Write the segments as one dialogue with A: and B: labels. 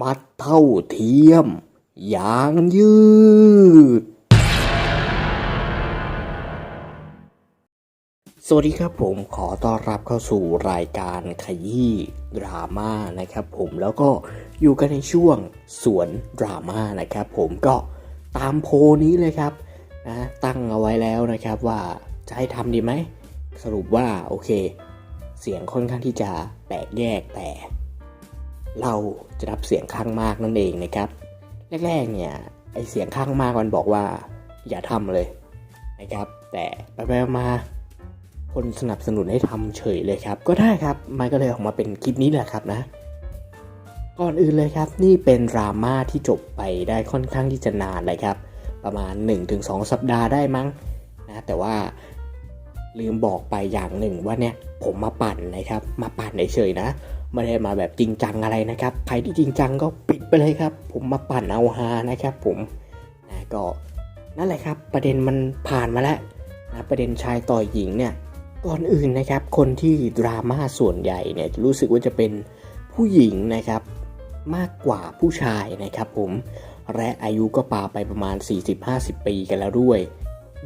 A: มัดเท่าเทียม ยางยืด สวัสดีครับผมขอต้อนรับเข้าสู่รายการขยี้ดราม่านะครับผมแล้วก็อยู่กันในช่วงสวนดราม่านะครับผมก็ตามโพนี้เลยครับนะตั้งเอาไว้แล้วนะครับว่าจะให้ทำดีไหม สรุปว่าโอเค เสียงค่อนข้างที่จะแตกแยกแต่ เราจะรับเสียงข้างมากนั่นเองนะครับ แรกๆเนี่ยไอเสียงข้างมากมันบอกว่า อย่าทำเลยนะครับ แต่ไปๆมาคนสนับสนุนให้ทำเฉยเลยครับ ก็ได้ครับมันก็เลยออกมาเป็นคลิปนี้แหละครับนะ ก่อนอื่นเลยครับ นี่เป็นดราม่าที่จบไปได้ค่อนข้างที่จะนานเลยครับ ประมาณ 1-2 สัปดาห์ได้มั้งนะแต่ว่า ลืมบอกไปอย่างหนึ่งว่าเนี่ยผมมาปั่นนะครับ มาปั่นเฉยๆนะไม่ได้มาแบบจริงจังอะไรนะครับใครที่จริงจังก็ปิดไปเลยครับ ผมมาปั่นเอาฮานะครับ ผมนะก็นั่นแหละครับ ประเด็นมันผ่านมาแล้วนะประเด็นชายต่อยหญิงเนี่ยก่อนอื่นนะครับ คนที่ดราม่าส่วนใหญ่เนี่ยรู้สึกว่าจะเป็นผู้หญิงนะครับมากกว่าผู้ชายนะครับ ผมและอายุก็ปาไปประมาณ 40-50 ปีกันแล้วด้วย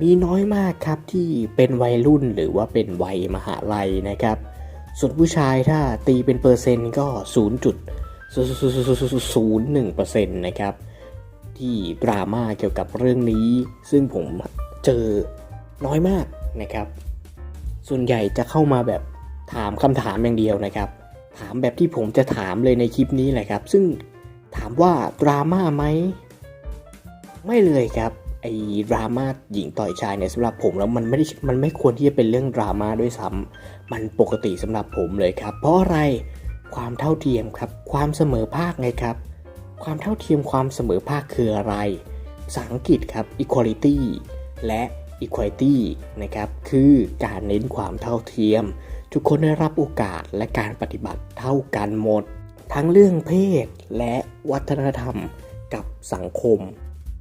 A: มีน้อยมากครับที่เป็นวัยรุ่นหรือว่าเป็นวัยมหาลัยนะครับ ส่วนผู้ชายถ้าตีเป็นเปอร์เซ็นต์ก็ 0.01%นะครับ ที่ดราม่าเกี่ยวกับเรื่องนี้ ซึ่งผมเจอน้อยมากนะครับ ส่วนใหญ่จะเข้ามาแบบถามคำถามอย่างเดียวนะครับ ถามแบบที่ผมจะถามเลยในคลิปนี้แหละครับ ซึ่งถามว่าดราม่าไหมไม่เลยครับ ไอ้ดราม่าหญิงต่อยชายเนี่ยสำหรับผมแล้วมันไม่ได้มันไม่ควรที่จะเป็นเรื่องดราม่าด้วยซ้ำมันปกติสำหรับผมเลยครับ เพราะอะไรความเท่าเทียมครับ ความเสมอภาคไงครับ ความเท่าเทียมความเสมอภาคคืออะไรภาษาอังกฤษครับ equality และ equality นะครับคือการเน้นความเท่าเทียม ทุกคนได้รับโอกาสและการปฏิบัติเท่ากันหมด ทั้งเรื่องเพศและวัฒนธรรมกับสังคม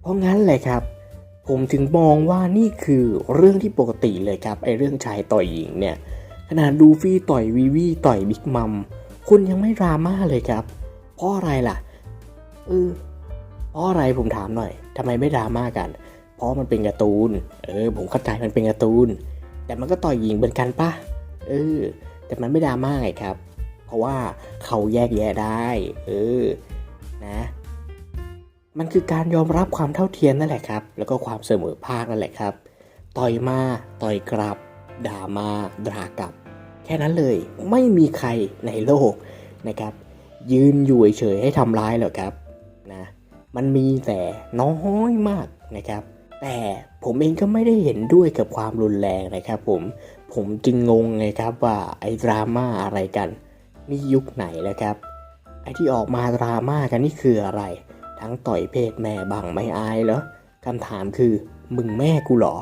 A: เพราะงั้นเลยครับ ผมถึงมองว่านี่คือเรื่องที่ปกติเลยครับไอเรื่องชายต่อยหญิงเนี่ยขนาดลูฟี่ต่อยวีวีต่อยบิ๊กมัมคุณยังไม่ดราม่าเลยครับ เพราะอะไรล่ะเออเพราะอะไรผมถามหน่อยทำไมไม่ดราม่ากัน เพราะมันเป็นการ์ตูน เออ ผมเข้าใจมันเป็นการ์ตูน แต่มันก็ต่อยหญิงเหมือนกันปะเออ แต่มันไม่ดราม่าไงครับ เพราะว่าเขาแยกแยะได้ เออ นะ มันคือการยอมรับความเท่าเทียมนั่นแหละครับ แล้วก็ความเสมอภาคนั่นแหละครับ ต่อยมา ต่อยกลับ ด่ามา ด่ากลับ แค่นั้นเลย ไม่มีใครในโลกนะครับ ยืนอยู่เฉยให้ทำร้ายหรอกครับนะ มันมีแต่น้อยมากนะครับ แต่ผมเองก็ไม่ได้เห็นด้วยกับความรุนแรงนะครับผม ผมจึงงงไงครับว่าไอ้ดราม่าอะไรกัน นี่ยุคไหนแล้วครับ ไอ้ที่ออกมาดราม่ากันนี่คืออะไร ทั้งต่อยเพศแม่บังไม่อายเหรอคำถามคือมึงแม่กูหรอ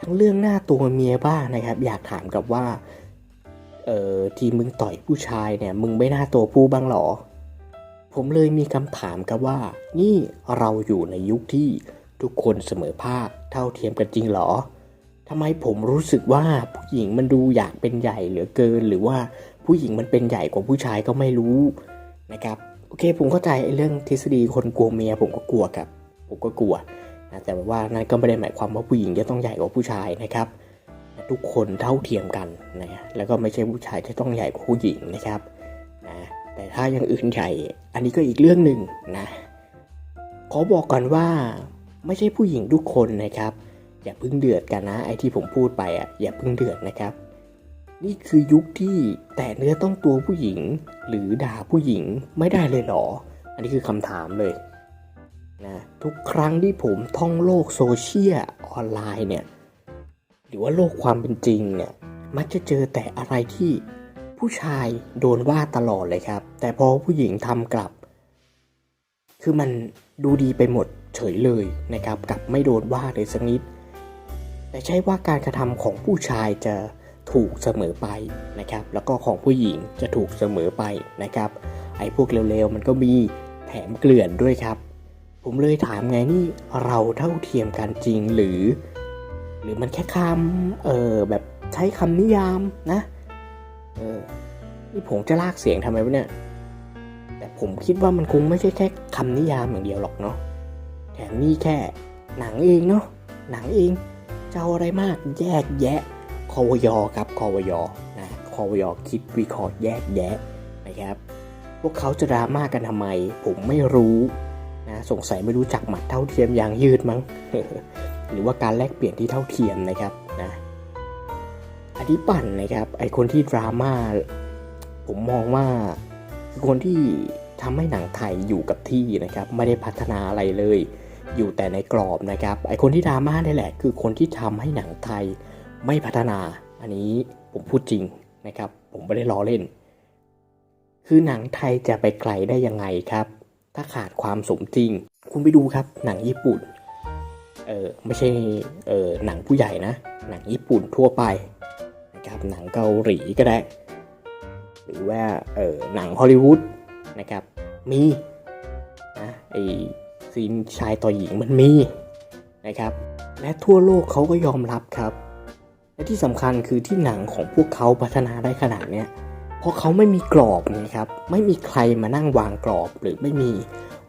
A: ทั้งเรื่องหน้าตัวเมียบ้างนะครับ อยากถามกับว่าเอ่อที่มึงต่อยผู้ชายเนี่ย มึงไม่น่าตัวผู้บ้างหรอ ผมเลยมีคำถามครับว่า นี่เราอยู่ในยุคที่ทุกคนเสมอภาคเท่าเทียมกันจริงหรอทำไมผมรู้สึกว่าผู้หญิงมันดูอยากเป็นใหญ่เหลือเกิน หรือว่าผู้หญิงมันเป็นใหญ่กว่าผู้ชายก็ไม่รู้นะครับ โอเคผมเข้าใจไอ้เรื่องทฤษฎีคนกลัวเมียผมก็กลัวครับ ผมก็กลัวนะแต่ว่านั่นก็ไม่ได้หมายความว่าผู้หญิงจะต้องใหญ่กว่าผู้ชายนะครับ ทุกคนเท่าเทียมกันนะแล้วก็ไม่ใช่ผู้ชายที่ต้องใหญ่กว่าผู้หญิงนะครับนะแต่ถ้าอย่างอื่นใหญ่อันนี้ก็อีกเรื่องหนึ่งนะขอบอกก่อนว่าไม่ใช่ผู้หญิงทุกคนนะครับ อย่าพิ่งเดือดกันนะไอ้ที่ผมพูดไปอะอย่าพิ่งเดือดนะครับ นี่คือยุคที่แต่เนื้อต้องตัวผู้หญิง หรือด่าผู้หญิงไม่ได้เลยเหรอ อันนี้คือคำถามเลยนะทุกครั้งที่ผมท่องโลกโซเชียลออนไลน์เนี่ยหรือว่าโลกความเป็นจริงเนี่ยมักจะเจอแต่อะไรที่ผู้ชายโดนว่าตลอดเลยครับ แต่พอผู้หญิงทำกลับ คือมันดูดีไปหมดเฉยเลยนะครับกลับไม่โดนว่าเลยสักนิด แต่ใช่ว่าการกระทำของผู้ชายจะ ถูกเสมอไปนะครับ แล้วก็ของผู้หญิงจะถูกเสมอไปนะครับ ไอ้พวกเร็วๆมันก็มีแถมเกลื่อนด้วยครับ ผมเลยถามไงนี่เราเท่าเทียมกันจริงหรือ หรือมันแค่คำเออแบบใช้คำนิยามนะเออนี่ผมจะลากเสียงทำไมวะเนี่ยแต่ผมคิดว่ามันคงไม่ใช่แค่คำนิยามอย่างเดียวหรอกเนาะแถมนี่แค่หนังเองเนาะหนังเองจะอะไรมากแยกแยะ วยอครับคอวยอนะคอวยอคิดวิเคราะห์แยกแยะนะครับ พวกเขาจะดราม่ากันทำไม ผมไม่รู้นะสงสัยไม่รู้จักหมัดเท่าเทียมยางยืดมั้ง หรือว่าการแลกเปลี่ยนที่เท่าเทียมนะครับนะอันนี้ปั่นนะครับไอคนที่ดราม่าผมมองว่าคือคนที่ทำให้หนังไทยอยู่กับที่นะครับ ไม่ได้พัฒนาอะไรเลย อยู่แต่ในกรอบนะครับ ไอคนที่ดราม่านี่แหละ คือคนที่ทำให้หนังไทย ไม่พัฒนา อันนี้ผมพูดจริงนะครับ ผมไม่ได้ล้อเล่น คือหนังไทยจะไปไกลได้ยังไงครับ ถ้าขาดความสมจริง คุณไปดูครับหนังญี่ปุ่น เออไม่ใช่เออหนังผู้ใหญ่นะ หนังญี่ปุ่นทั่วไปนะครับ หนังเกาหลีก็ได้ หรือว่าเออหนังฮอลลีวูดนะครับ มีนะไอซีนชายต่อหญิงมันมีนะครับ และทั่วโลกเขาก็ยอมรับครับ และที่สำคัญคือที่หนังของพวกเขาพัฒนาได้ขนาดเนี้ยเพราะเขาไม่มีกรอบนะครับ ไม่มีใครมานั่งวางกรอบ หรือไม่มี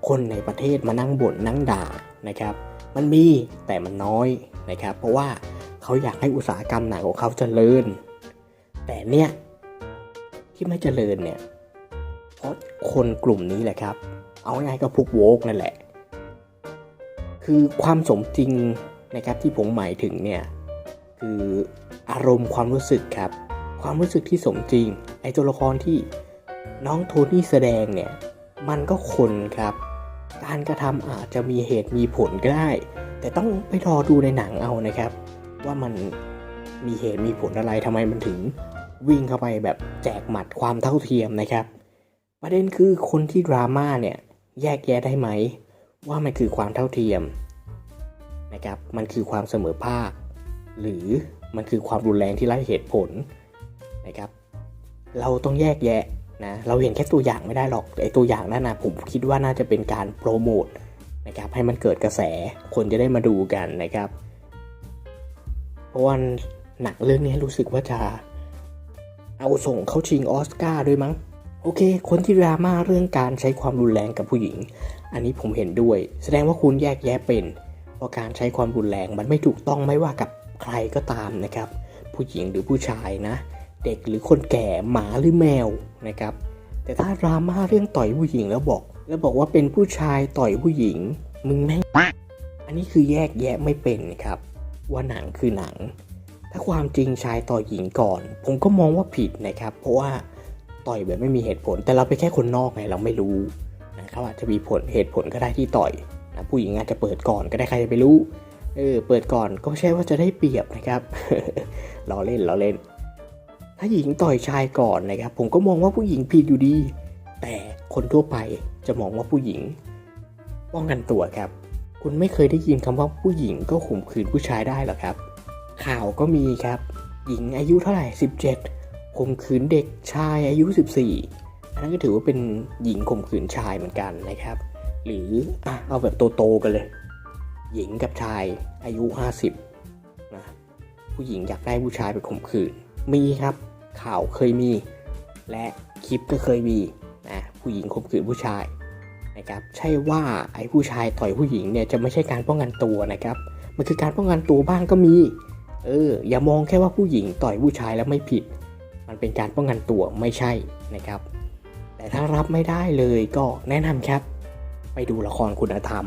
A: คนในประเทศมานั่งบ่นนั่งด่านะครับ มันมีแต่มันน้อยนะครับ เพราะว่าเขาอยากให้อุตสาหกรรมหนังของเขาเจริญ แต่เนี่ยที่ไม่เจริญเนี่ยเพราะคนกลุ่มนี้แหละครับ เอาง่ายๆก็พวกโวกนั่นแหละ คือความสมจริงนะครับที่ผมหมายถึงเนี่ย คืออารมณ์ความรู้สึกครับ ความรู้สึกที่สมจริง ไอตัวละครที่น้องโทนี่แสดงเนี่ย มันก็คนครับ การกระทำอาจจะมีเหตุมีผลก็ได้ แต่ต้องไปรอดูในหนังเอานะครับ ว่ามันมีเหตุมีผลอะไรทำไมมันถึงวิ่งเข้าไปแบบแจกหมัดความเท่าเทียมนะครับ ประเด็นคือคนที่ดราม่าเนี่ยแยกแยะได้ไหม ว่ามันคือความเท่าเทียมนะครับ มันคือความเสมอภาค หรือมันคือความรุนแรงที่ไร้เหตุผลนะครับ เราต้องแยกแยะนะเราเห็นแค่ตัวอย่างไม่ได้หรอกไอตัวอย่างนั่นนะผมคิดว่าน่าจะเป็นการโปรโมทนะครับให้มันเกิดกระแสคนจะได้มาดูกันนะครับ เพราะว่าหนังเรื่องนี้รู้สึกว่าจะเอาส่งเข้าชิงออสการ์ด้วยมั้งโอเค คนที่ดราม่าเรื่องการใช้ความรุนแรงกับผู้หญิง อันนี้ผมเห็นด้วย แสดงว่าคุณแยกแยะเป็นเพราะการใช้ความรุนแรงมันไม่ถูกต้องไม่ว่ากับ ใครก็ตามนะครับ ผู้หญิงหรือผู้ชายนะ เด็กหรือคนแก่หมาหรือแมวนะครับ แต่ถ้าดราม่าเรื่องต่อยผู้หญิงแล้วบอก แล้วบอกว่าเป็นผู้ชายต่อยผู้หญิง มึงแม่งอันนี้คือแยกแยะไม่เป็นครับ ว่าหนังคือหนัง ถ้าความจริงชายต่อยหญิงก่อน ผมก็มองว่าผิดนะครับ เพราะว่าต่อยแบบไม่มีเหตุผล แต่เราเป็นแค่คนนอกไงเราไม่รู้นะเขาอาจจะมีผลเหตุผลก็ได้ที่ต่อยนะผู้หญิงอาจจะเปิดก่อนก็ได้ใครจะไปรู้ เออเปิดก่อนก็ไม่ใช่ว่าจะได้เปรียบนะครับล้อเล่นล้อเล่น ถ้าหญิงต่อยชายก่อนนะครับ ผมก็มองว่าผู้หญิงผิดอยู่ดี แต่คนทั่วไปจะมองว่าผู้หญิง ป้องกันตัวครับ คุณไม่เคยได้ยินคำว่าผู้หญิงก็ข่มขืนผู้ชายได้หรอครับ ข่าวก็มีครับ หญิงอายุเท่าไหร่ 17ข่มขืนเด็กชายอายุ 14อันนั้นก็ถือว่าเป็นหญิงข่มขืนชายเหมือนกันนะครับ หรืออะเอาแบบโตๆกันเลย หญิงกับชายอายุ 50นะผู้หญิงอยากได้ผู้ชายไปข่มขืน มีครับข่าวเคยมี และคลิปก็เคยมีนะผู้หญิงข่มขืนผู้ชายนะครับใช่ว่าไอ้ผู้ชายต่อยผู้หญิงเนี่ยจะไม่ใช่การป้องกันตัวนะครับมันคือการป้องกันตัวบ้างก็มีเอออย่ามองแค่ว่าผู้หญิงต่อยผู้ชายแล้วไม่ผิด มันเป็นการป้องกันตัวไม่ใช่นะครับ แต่ถ้ารับไม่ได้เลยก็แนะนำครับ ไปดูละครคุณธรรม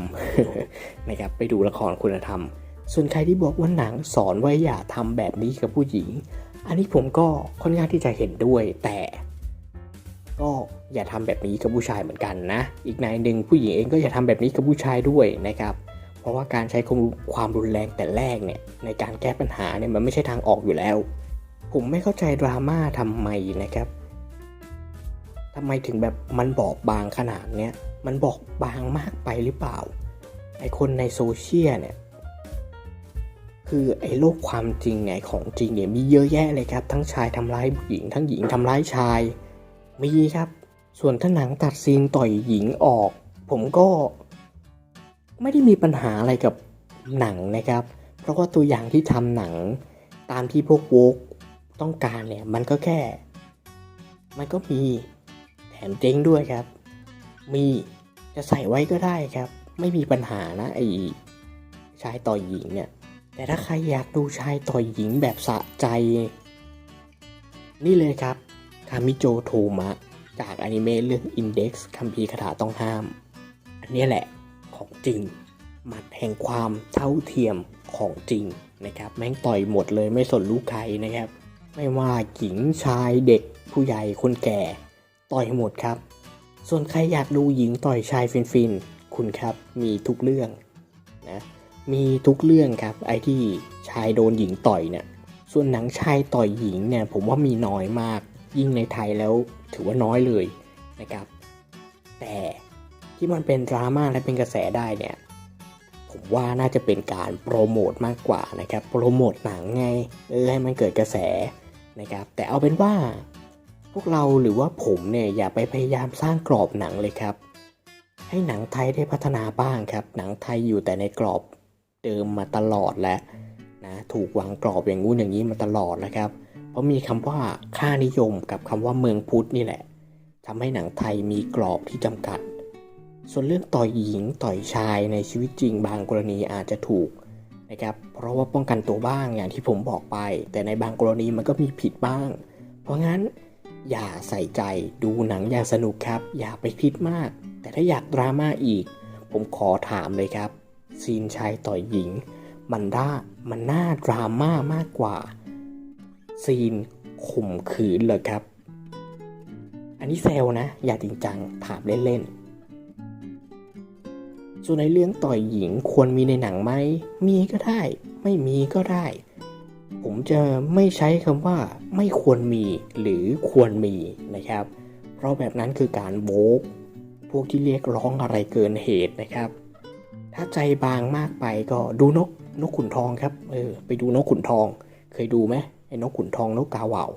A: นะครับไปดูละครคุณธรรม ส่วนใครที่บอกว่าหนังสอนว่าอย่าทำแบบนี้กับผู้หญิง อันนี้ผมก็ค่อนข้างที่จะเห็นด้วย แต่ ก็อย่าทำแบบนี้กับผู้ชายเหมือนกันนะ อีกนายหนึ่งผู้หญิงเองก็อย่าทำแบบนี้กับผู้ชายด้วยนะครับ เพราะว่าการใช้ความรุนแรงแต่แรกเนี่ยในการแก้ปัญหาเนี่ยมันไม่ใช่ทางออกอยู่แล้ว ผมไม่เข้าใจดราม่าทำไมนะครับทำไมถึงแบบมันบอบบางขนาดเนี้ย มันบอกบางมากไปหรือเปล่า ไอคนในโซเชียลเนี่ย คือไอ้โลกความจริงไงของจริงเนี่ยมีเยอะแยะเลยครับ ทั้งชายทำร้ายผู้หญิง ทั้งหญิงทำร้ายชาย มีครับ ส่วนถ้าหนังตัดซีนต่อยหญิงออก ผมก็ไม่ได้มีปัญหาอะไรกับหนังนะครับ เพราะว่าตัวอย่างที่ทำหนังตามที่พวกโวกต้องการเนี่ย มันก็แค่ มันก็มีแถมเจ๊งด้วยครับ มีจะใส่ไว้ก็ได้ครับ ไม่มีปัญหานะไอชายต่อยหญิงเนี่ย แต่ถ้าใครอยากดูชายต่อยหญิงแบบสะใจ นี่เลยครับคามิโจโทมะ จากอนิเมะเรื่อง Index คัมภีร์คาถาต้องห้าม อันนี้แหละของจริงหมัดแห่งความเท่าเทียมของจริงนะครับ แม่งต่อยหมดเลยไม่สนลูกใครนะครับ ไม่ว่าหญิงชายเด็กผู้ใหญ่คนแก่ ต่อยหมดครับ ส่วนใครอยากดูหญิงต่อยชายฟินๆ คุณครับมีทุกเรื่องนะมีทุกเรื่องครับไอ้ที่ชายโดนหญิงต่อยเนี่ยส่วนหนังชายต่อยหญิงเนี่ยผมว่ามีน้อยมาก ยิ่งในไทยแล้วถือว่าน้อยเลยนะครับ แต่ที่มันเป็นดราม่าและเป็นกระแสได้เนี่ยผมว่าน่าจะเป็นการโปรโมทมากกว่านะครับโปรโมทหนังไงเออให้มันเกิดกระแสนะครับแต่เอาเป็นว่า พวกเราหรือว่าผมเนี่ยอย่าไปพยายามสร้างกรอบหนังเลยครับ ให้หนังไทยได้พัฒนาบ้างครับ หนังไทยอยู่แต่ในกรอบเดิมมาตลอดแล้วนะถูกวางกรอบอย่างงู้นอย่างนี้มาตลอดนะครับ เพราะมีคำว่าค่านิยมกับคำว่าเมืองพุทธนี่แหละทำให้หนังไทยมีกรอบที่จำกัด ส่วนเรื่องต่อยหญิงต่อยชายในชีวิตจริงบางกรณีอาจจะถูกนะครับ เพราะว่าป้องกันตัวบ้างอย่างที่ผมบอกไป แต่ในบางกรณีมันก็มีผิดบ้าง เพราะงั้น อย่าใส่ใจดูหนังอย่างสนุกครับ อย่าไปคิดมาก แต่ถ้าอยากดราม่าอีก ผมขอถามเลยครับ ซีนชายต่อยหญิง มันด้ามันน่าดราม่ามากกว่า ซีนข่มขืนเหรอครับ อันนี้แซวนะ อย่าจริงจังถามเล่นๆส่วนในเรื่องต่อยหญิงควรมีในหนังไหม มีก็ได้ ไม่มีก็ได้ ผมจะไม่ใช้คำว่าไม่ควรมีหรือควรมีนะครับ เพราะแบบนั้นคือการโบกพวกที่เรียกร้องอะไรเกินเหตุนะครับ ถ้าใจบางมากไปก็ดูนกนกขุนทองครับเออไปดูนกขุนทอง เคยดูไหมไอ้นกขุนทองนกกาเหว่า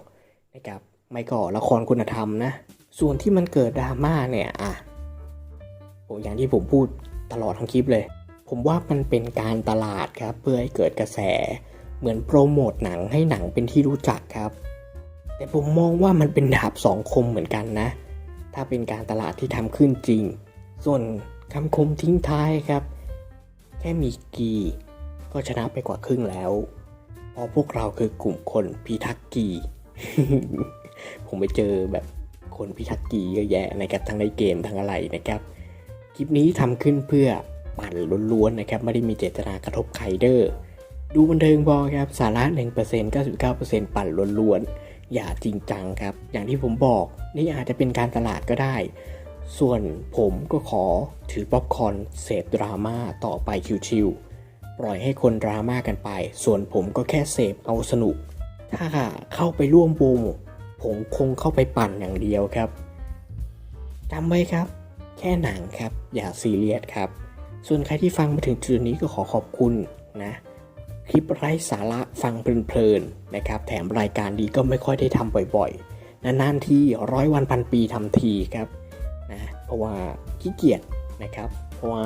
A: นะครับไม่ก็ละครคุณธรรมนะ ส่วนที่มันเกิดดราม่าเนี่ยอะผมอย่างที่ผมพูดตลอดทั้งคลิปเลย ผมว่ามันเป็นการตลาดครับ เพื่อให้เกิดกระแส เหมือนโปรโมทหนังให้หนังเป็นที่รู้จักครับ แต่ผมมองว่ามันเป็นดาบสองคมเหมือนกันนะ ถ้าเป็นการตลาดที่ทำขึ้นจริง ส่วนคำคมทิ้งท้ายครับ แค่มีกีก็ชนะไปกว่าครึ่งแล้ว เพราะพวกเราคือกลุ่มคนพิทักษ์กีผมไปเจอแบบคนพิทักษ์กีเยอะแยะนะครับทั้งในเกมทั้งอะไรนะครับ คลิปนี้ทำขึ้นเพื่อปั่นล้วนๆนะครับ ไม่ได้มีเจตนากระทบใครเด้อ ดูบันเทิงพอครับ สาระ 1% 99%ปั่นล้วนๆ อย่าจริงจังครับ อย่างที่ผมบอกนี่อาจจะเป็นการตลาดก็ได้ ส่วนผมก็ขอถือป๊อปคอนเสพดราม่าต่อไปชิวๆปล่อยให้คนดราม่ากันไป ส่วนผมก็แค่เสพเอาสนุก ถ้าเข้าไปร่วมวงผมคงเข้าไปปั่นอย่างเดียวครับจำไว้ครับ แค่หนังครับ อย่าซีเรียสครับ ส่วนใครที่ฟังมาถึงจุดนี้ก็ขอขอบคุณนะ คลิปไร้สาระฟังเพลินๆนะครับ แถมรายการดีก็ไม่ค่อยได้ทำบ่อยๆ นานๆทีร้อยวันพันปีทำทีครับนะเพราะว่าขี้เกียจนะครับ เพราะว่า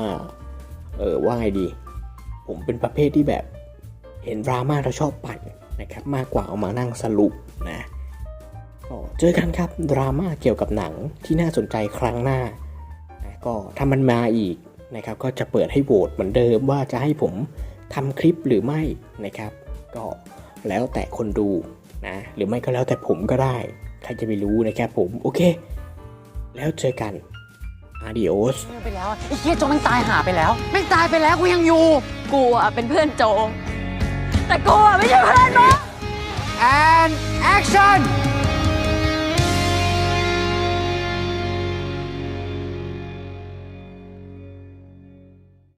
A: เออว่าไงดี ผมเป็นประเภทที่แบบเห็นดราม่าแล้วชอบปั่นนะครับ มากกว่าเอามานั่งสรุปนะก็เจอกันครับดราม่าเกี่ยวกับหนังที่น่าสนใจครั้งหน้านะก็ถ้ามันมาอีกนะครับ ก็จะเปิดให้โหวตเหมือนเดิมว่าจะให้ผม ทำคลิปหรือไม่นะครับ ก็แล้วแต่คนดูนะหรือไม่ก็แล้วแต่ผมก็ได้ ใครจะไปรู้นะครับผม โอเค แล้วเจอกัน adios
B: ไปแล้วอะไอ้เหี้ยโจแม่งตายหาไปแล้วแม่งตายไปแล้วกูยังอยู่
C: กูอะเป็นเพื่อนโจ แต่กูอะไม่ใช่เพื่อนมึง
B: and action